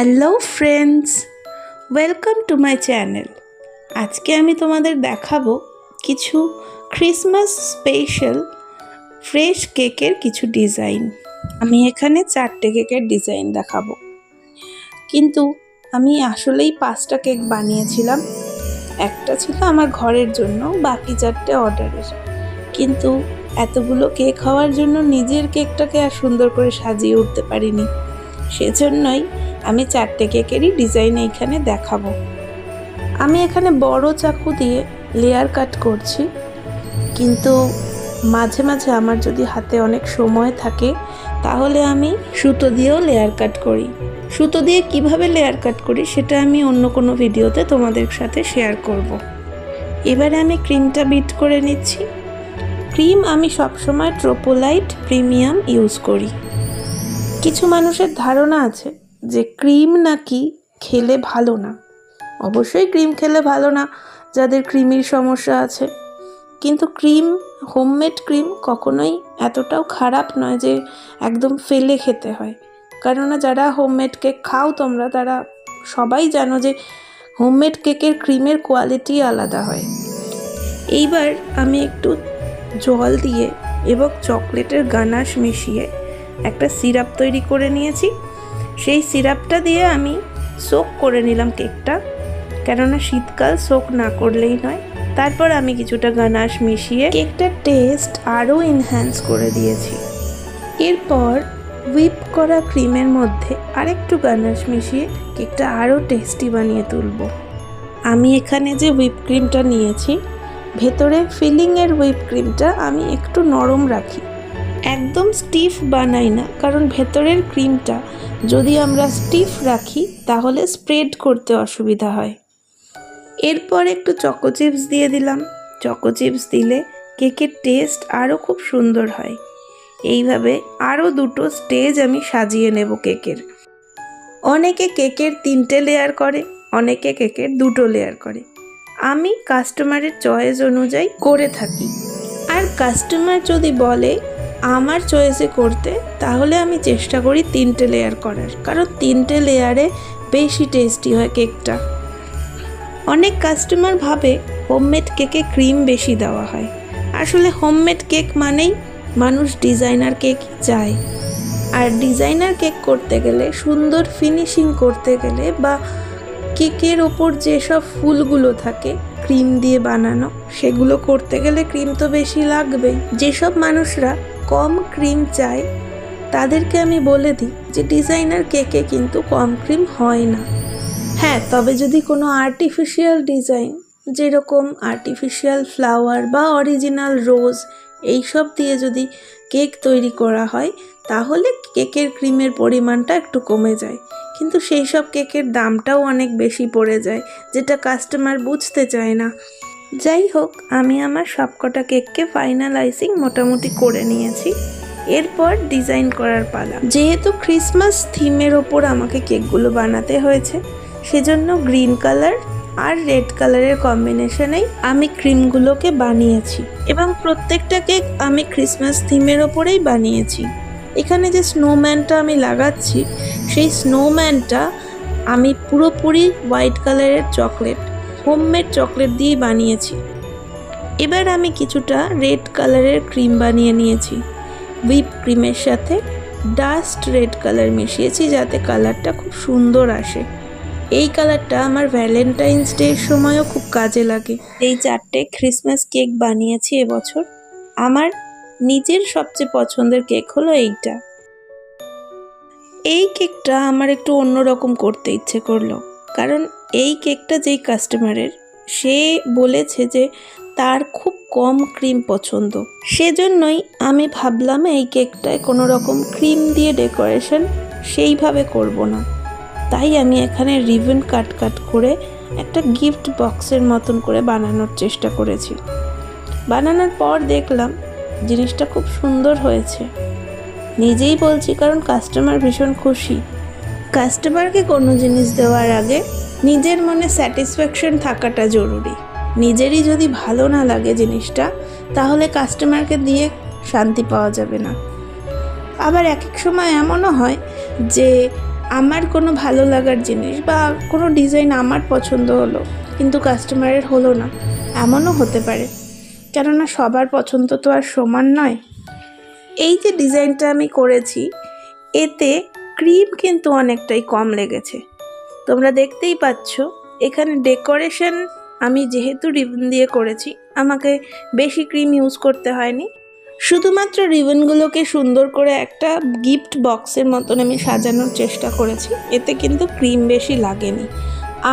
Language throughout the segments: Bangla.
Hello friends welcome to my channel আজকে আমি তোমাদের দেখাবো কিছু ক্রিসমাস স্পেশাল ফ্রেশ কেকের কিছু ডিজাইন আমি এখানে চারটে কেকের ডিজাইন দেখাবো। কিন্তু আমি আসলেই পাঁচটা কেক বানিয়েছিলাম। একটা ছিল আমার ঘরের জন্য, বাকি চারটে অর্ডারের কিন্তু এতগুলো কেক হওয়ার জন্য নিজের কেকটাকে আর সুন্দর করে সাজিয়ে উঠতে পারিনি। সেজন্যই আমি চারটে কেকেরই ডিজাইন এইখানে দেখাবো। আমি এখানে বড় চাকু দিয়ে লেয়ার কাট করছি, কিন্তু মাঝে মাঝে আমার যদি হাতে অনেক সময় থাকে, তাহলে আমি সুতো দিয়েও লেয়ার কাট করি। সুতো দিয়ে কীভাবে লেয়ার কাট করি সেটা আমি অন্য কোনো ভিডিওতে তোমাদের সাথে শেয়ার করব। এবারে আমি ক্রিমটা বিট করে নিচ্ছি। ক্রিম আমি সবসময় ট্রোপোলাইট প্রিমিয়াম ইউজ করি। কিছু মানুষের ধারণা আছে যে ক্রিম নাকি খেলে ভালো না। অবশ্যই ক্রিম খেলে ভালো না, যাদের ক্রিমির সমস্যা আছে। কিন্তু ক্রিম, হোমমেড ক্রিম কখনোই এতটাও খারাপ নয় যে একদম ফেলে খেতে হয়। কেননা যারা হোমমেড কেক খাও তোমরা, তারা সবাই জানো যে হোমমেড কেকের ক্রিমের কোয়ালিটি আলাদা হয়। এইবার আমি একটু জল দিয়ে এবং চকলেটের গানাশ মিশিয়ে একটা সিরাপ তৈরি করে নিয়েছি। সেই সিরাপটা দিয়ে আমি সোক করে নিলাম কেকটা কেননা শীতকাল সোক না করলেই নয়। তারপর আমি কিছুটা গানাশ মিশিয়ে কেকটার টেস্ট আরও এনহ্যান্স করে দিয়েছি। এরপর হুইপ করা ক্রিমের মধ্যে আরেকটু গানাশ মিশিয়ে কেকটা আরও টেস্টি বানিয়ে তুলব। আমি এখানে যে হুইপ ক্রিমটা নিয়েছি, ভেতরে ফিলিংয়ের হুইপ ক্রিমটা আমি একটু নরম রাখি। একদম স্টিফ বানাই না, কারণ ভেতরের ক্রিমটা যদি আমরা স্টিফ রাখি, তাহলে স্প্রেড করতে অসুবিধা হয়। এরপর একটু চকো চিপস দিয়ে দিলাম। চকো চিপস দিলে কেকের টেস্ট আরও খুব সুন্দর হয়। এইভাবে আরও দুটো স্টেজ আমি সাজিয়ে নেব কেকের অনেকে কেকের তিনটে লেয়ার করে, অনেকে কেকের দুটো লেয়ার করে। আমি কাস্টমারের চয়েস অনুযায়ী করে থাকি। আর কাস্টমার যদি বলে আমার চয়েসে করতে, তাহলে আমি চেষ্টা করি তিনটে লেয়ার করার। কারণ তিনটে লেয়ারে বেশি টেস্টি হয় কেকটা অনেক কাস্টমার ভাবে হোমমেড কেকে ক্রিম বেশি দেওয়া হয়। আসলে হোমমেড কেক মানেই মানুষ ডিজাইনার কেক চায়। আর ডিজাইনার কেক করতে গেলে, সুন্দর ফিনিশিং করতে গেলে বা কেকের ওপর যেসব ফুলগুলো থাকে ক্রিম দিয়ে বানানো, সেগুলো করতে গেলে ক্রিম তো বেশি লাগবেই। যেসব মানুষরা কম ক্রিম চাই, তাদেরকে আমি বলে দিই যে ডিজাইনার কেকে কিন্তু কম ক্রিম হয় না। হ্যাঁ তবে যদি কোনো আর্টিফিশিয়াল ডিজাইন যেরকম আর্টিফিশিয়াল ফ্লাওয়ার বা অরিজিনাল রোজ এইসব দিয়ে যদি কেক তৈরি করা হয়, তাহলে কেকের ক্রিমের পরিমাণটা একটু কমে যায়। কিন্তু সেই সব কেকের দামটাও অনেক বেশি পড়ে যায়, যেটা কাস্টমার বুঝতে চায় না। যাই হোক, আমি আমার সবকটা কেককে ফাইনালাইজিং মোটামুটি করে নিয়েছি। এরপর ডিজাইন করার পালা। যেহেতু ক্রিসমাস থিমের ওপর আমাকে কেকগুলো বানাতে হয়েছে, সেজন্য গ্রিন কালার আর রেড কালারের কম্বিনেশনেই আমি ক্রিমগুলোকে বানিয়েছি। এবং প্রত্যেকটা কেক আমি ক্রিসমাস থিমের ওপরেই বানিয়েছি। এখানে যে স্নোম্যানটা আমি লাগাচ্ছি, সেই স্নোম্যানটা আমি পুরোপুরি হোয়াইট কালারের চকলেট হোমমেড চকলেট দিয়েই বানিয়েছি। এবার আমি কিছুটা রেড কালারের ক্রিম বানিয়ে নিয়েছি। হুইপ ক্রিমের সাথে ডাস্ট রেড কালার মিশিয়েছি যাতে কালারটা খুব সুন্দর আসে। এই কালারটা আমার ভ্যালেন্টাইন্স ডের সময়ও খুব কাজে লাগে। এই চারটে ক্রিসমাস কেক বানিয়েছি এবছর। আমার নিজের সবচেয়ে পছন্দের কেক হলো এইটা। এই কেকটা আমার একটু অন্যরকম করতে ইচ্ছে করল। কারণ এই কেকটা যেই কাস্টমারের সে বলেছে যে তার খুব কম ক্রিম পছন্দ। সেজন্যই আমি ভাবলাম এই কেকটায় কোনো রকম ক্রিম দিয়ে ডেকোরেশন সেইভাবে করব না। তাই আমি এখানে রিবন কাট কাট করে একটা গিফট বক্সের মতন করে বানানোর চেষ্টা করেছি। বানানোর পর দেখলাম জিনিসটা খুব সুন্দর হয়েছে। নিজেই বলছি কারণ কাস্টমার ভীষণ খুশি। কাস্টমারকে কোনো জিনিস দেওয়ার আগে নিজের মনে স্যাটিসফ্যাকশন থাকাটা জরুরি। নিজেরই যদি ভালো না লাগে জিনিসটা, তাহলে কাস্টমারকে দিয়ে শান্তি পাওয়া যাবে না। আবার এক এক সময় এমনও হয় যে, আমার কোনো ভালো লাগার জিনিস বা কোনো ডিজাইন আমার পছন্দ হলো, কিন্তু কাস্টমারের হলো না। এমনও হতে পারে। কেননা সবার পছন্দ তো আর সমান নয়। এই যে ডিজাইনটা আমি করেছি, এতে ক্রিম কিন্তু অনেকটাই কম লেগেছে। তোমরা দেখতেই পাচ্ছ, এখানে ডেকোরেশন আমি যেহেতু রিবন দিয়ে করেছি, আমাকে বেশি ক্রিম ইউজ করতে হয়নি। শুধুমাত্র রিবনগুলোকে সুন্দর করে একটা গিফট বক্সের মতন আমি সাজানোর চেষ্টা করেছি, এতে কিন্তু ক্রিম বেশি লাগেনি।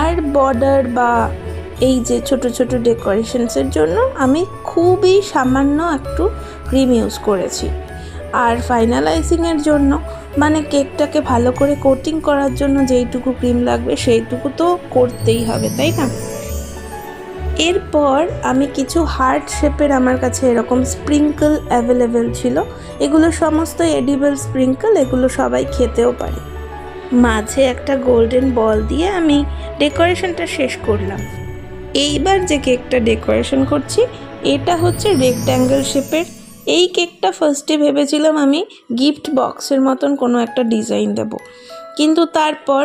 আর বর্ডার বা এই যে ছোট ছোট ডেকোরেশনসের জন্য আমি খুবই সামান্য একটু ক্রিম ইউজ করেছি। আর ফাইনালাইজিংয়ের জন্য মানে কেকটাকে ভালো করে কোটিং করার জন্য যেইটুকু ক্রিম লাগবে সেইটুকু তো করতেই হবে, তাই না? এরপর আমি কিছু হার্ট শেপের আমার কাছে এরকম স্প্রিঙ্কল অ্যাভেলেবেল ছিল। এগুলো সমস্ত এডিবল স্প্রিঙ্কল এগুলো সবাই খেতেও পারে। মাঝে একটা গোল্ডেন বল দিয়ে আমি ডেকোরেশনটা শেষ করলাম। এইবার যে কেকটা ডেকোরেশন করছি, এটা হচ্ছে রেক্ট্যাঙ্গেল শেপের এই কেকটা ফার্স্টে ভেবেছিলাম আমি গিফট বক্সের মতন কোনো একটা ডিজাইন দেব। কিন্তু তারপর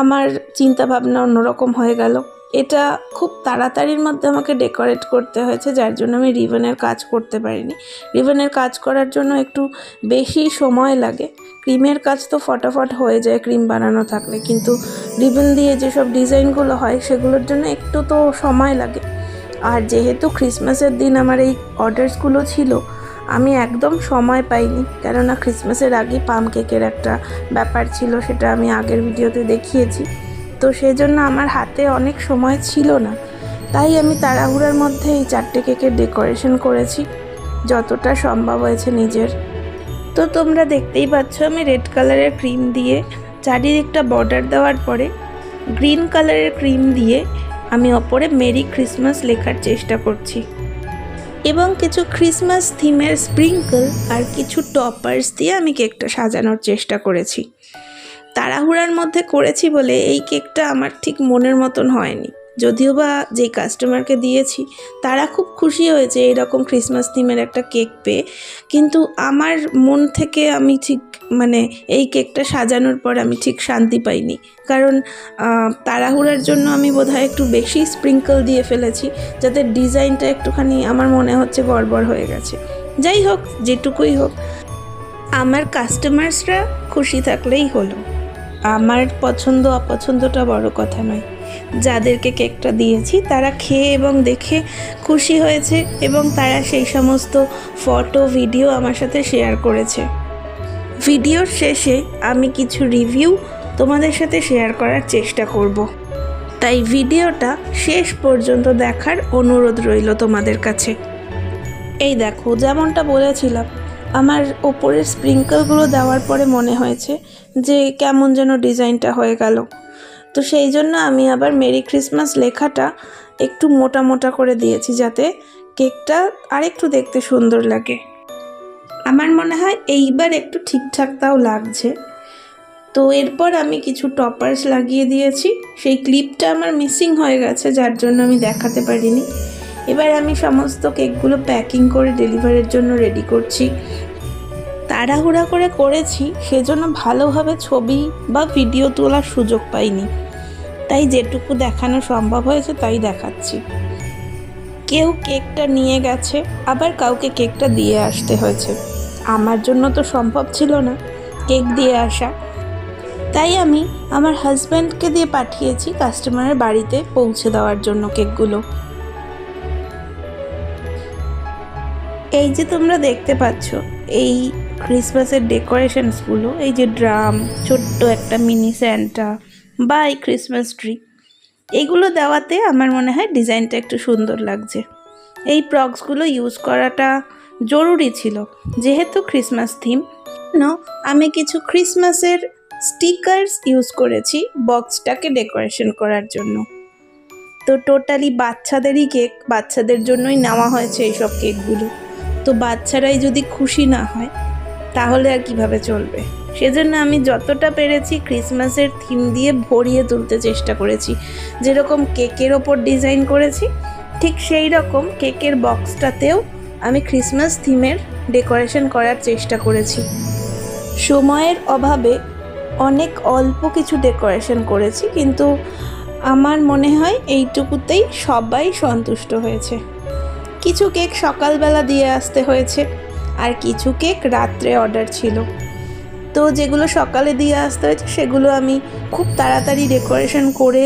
আমার চিন্তা ভাবনা অন্যরকম হয়ে গেল। এটা খুব তাড়াতাড়ির মধ্যে আমাকে ডেকোরেট করতে হয়েছে, যার জন্য আমি রিবনের কাজ করতে পারিনি। রিবনের কাজ করার জন্য একটু বেশি সময় লাগে। ক্রিমের কাজ তো ফটাফট হয়ে যায়, ক্রিম বানানো থাকলে। কিন্তু রিবন দিয়ে যেসব ডিজাইনগুলো হয়, সেগুলোর জন্য একটু তো সময় লাগে। আর যেহেতু ক্রিসমাসের দিন আমার এই অর্ডার্সগুলো ছিল আমি একদম সময় পাইনি। কেননা ক্রিসমাসের আগে পাম কেকের একটা ব্যাপার ছিল, সেটা আমি আগের ভিডিওতে দেখিয়েছি। তো সেই জন্য আমার হাতে অনেক সময় ছিল না। তাই আমি তাড়াহুড়ার মধ্যে এই চারটে কেকের ডেকোরেশন করেছি, যতটা সম্ভব হয়েছে নিজের। তো তোমরা দেখতেই পাচ্ছ, আমি রেড কালারের ক্রিম দিয়ে চারিদিকটা বর্ডার দেওয়ার পরে গ্রিন কালারের ক্রিম দিয়ে আমি ওপরে মেরি ক্রিসমাস লেখার চেষ্টা করছি। এবং কিছু ক্রিসমাস থিমের স্প্রিঙ্কল আর কিছু টপার্স দিয়ে আমি কেকটা সাজানোর চেষ্টা করেছি। তাড়াহুড়ার মধ্যে করেছি বলে এই কেকটা আমার ঠিক মনের মতন হয়নি। যদিও বা যেই কাস্টমারকে দিয়েছি, তারা খুব খুশি হয়েছে এরকম ক্রিসমাস থিমের একটা কেক পেয়ে। কিন্তু আমার মন থেকে আমি ঠিক মানে এই কেকটা সাজানোর পর আমি ঠিক শান্তি পাইনি। কারণ তাড়াহুড়ার জন্য আমি বোধহয় একটু বেশি স্প্রিঙ্কল দিয়ে ফেলেছি, যাতে ডিজাইনটা একটুখানি আমার মনে হচ্ছে গড়বড় হয়ে গেছে। যাই হোক, যেটুকুই হোক, আমার কাস্টমার্সরা খুশি থাকলেই হলো। আমার পছন্দ অপছন্দটা বড় কথা নয়। যাদেরকে কেকটা দিয়েছি, তারা খেয়ে এবং দেখে খুশি হয়েছে এবং তারা সেই সমস্ত ফটো, ভিডিও আমার সাথে শেয়ার করেছে। ভিডিওর শেষে আমি কিছু রিভিউ তোমাদের সাথে শেয়ার করার চেষ্টা করব। তাই ভিডিওটা শেষ পর্যন্ত দেখার অনুরোধ রইল তোমাদের কাছে। এই দেখো, যেমনটা বলেছিলাম, আমার ওপরের স্প্রিঙ্কলগুলো দেওয়ার পরে মনে হয়েছে যে কেমন যেন ডিজাইনটা হয়ে গেল। তো সেই জন্য আমি আবার মেরি ক্রিসমাস লেখাটা একটু মোটা মোটা করে দিয়েছি যাতে কেকটা আরেকটু দেখতে সুন্দর লাগে। আমার মনে হয় এইবার একটু ঠিকঠাক তাও লাগছে। তো এরপর আমি কিছু টপার্স লাগিয়ে দিয়েছি। সেই ক্লিপটা আমার মিসিং হয়ে গেছে, যার জন্য আমি দেখাতে পারিনি। এবার আমি সমস্ত কেকগুলো প্যাকিং করে ডেলিভারির জন্য রেডি করছি। তাড়াহুড়া করে করেছি, সেজন্য ভালোভাবে ছবি বা ভিডিও তোলার সুযোগ পাইনি। তাই যেটুকু দেখানো সম্ভব হয়েছে তাই দেখাচ্ছি। কেউ কেকটা নিয়ে গেছে, আবার কাউকে কেকটা দিয়ে আসতে হয়েছে। আমার জন্য তো সম্ভব ছিল না কেক দিয়ে আসা। তাই আমি আমার হাজব্যান্ডকে দিয়ে পাঠিয়েছি কাস্টমারের বাড়িতে পৌঁছে দেওয়ার জন্য কেকগুলো। এই যে তোমরা দেখতে পাচ্ছ, এই ক্রিসমাসের ডেকোরেশনসগুলো, এই যে ড্রাম, ছোট্ট একটা মিনি স্যান্টা বা এই ক্রিসমাস ট্রি, এগুলো দেওয়াতে আমার মনে হয় ডিজাইনটা একটু সুন্দর লাগছে। এই প্রক্সগুলো ইউজ করাটা জরুরি ছিল, যেহেতু ক্রিসমাস থিম। ন আমি কিছু ক্রিসমাসের স্টিকার্স ইউজ করেছি বক্সটাকে ডেকোরেশন করার জন্য। তো টোটালি বাচ্চাদেরই কেক, বাচ্চাদের জন্যই নেওয়া হয়েছে এইসব কেকগুলো। তো বাচ্চারাই যদি খুশি না হয় তাহলে আর কীভাবে চলবে? সেজন্য আমি যতটা পেরেছি ক্রিসমাসের থিম দিয়ে ভরিয়ে তুলতে চেষ্টা করেছি। যেরকম কেকের ওপর ডিজাইন করেছি, ঠিক সেই রকম কেকের বক্সটাতেও আমি ক্রিসমাস থিমের ডেকোরেশন করার চেষ্টা করেছি। সময়ের অভাবে অনেক অল্প কিছু ডেকোরেশন করেছি, কিন্তু আমার মনে হয় এইটুকুতেই সবাই সন্তুষ্ট হয়েছে। কিছু কেক সকালবেলা দিয়ে আসতে হয়েছে। আর কিছু কেক রাত্রে অর্ডার ছিল। তো যেগুলো সকালে দিয়ে আসতে হয়েছে, সেগুলো আমি খুব তাড়াতাড়ি ডেকোরেশন করে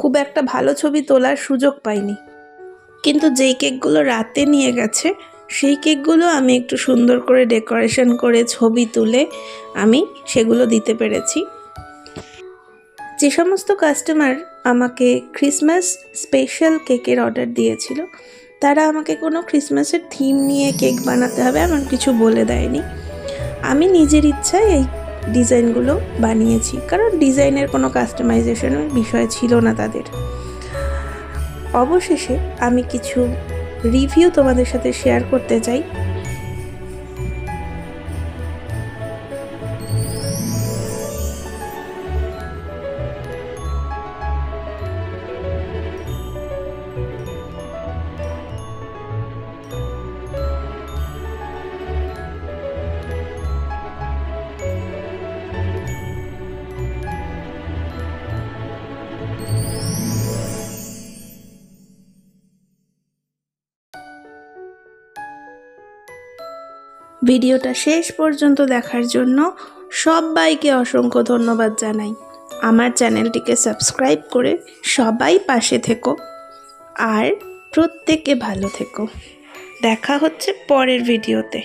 খুব একটা ভালো ছবি তোলার সুযোগ পাইনি। কিন্তু যেই কেকগুলো রাতে নিয়ে গেছে, সেই কেকগুলো আমি একটু সুন্দর করে ডেকোরেশন করে ছবি তুলে আমি সেগুলো দিতে পেরেছি। যে সমস্ত কাস্টমার আমাকে ক্রিসমাস স্পেশাল কেকের অর্ডার দিয়েছিল তারা আমাকে কোনো ক্রিসমাসের থিম নিয়ে কেক বানাতে হবে এমন কিছু বলে দেয়নি। আমি নিজের ইচ্ছায় এই ডিজাইনগুলো বানিয়েছি, কারণ ডিজাইনের কোনো কাস্টমাইজেশনের বিষয় ছিল না তাদের। অবশেষে আমি কিছু রিভিউ তোমাদের সাথে শেয়ার করতে চাই। ভিডিওটা শেষ পর্যন্ত দেখার জন্য সবাইকে অসংখ্য ধন্যবাদ জানাই। আমার চ্যানেলটিকে সাবস্ক্রাইব করে সবাই পাশে থেকো আর প্রত্যেকে ভালো থেকো। দেখা হচ্ছে পরের ভিডিওতে।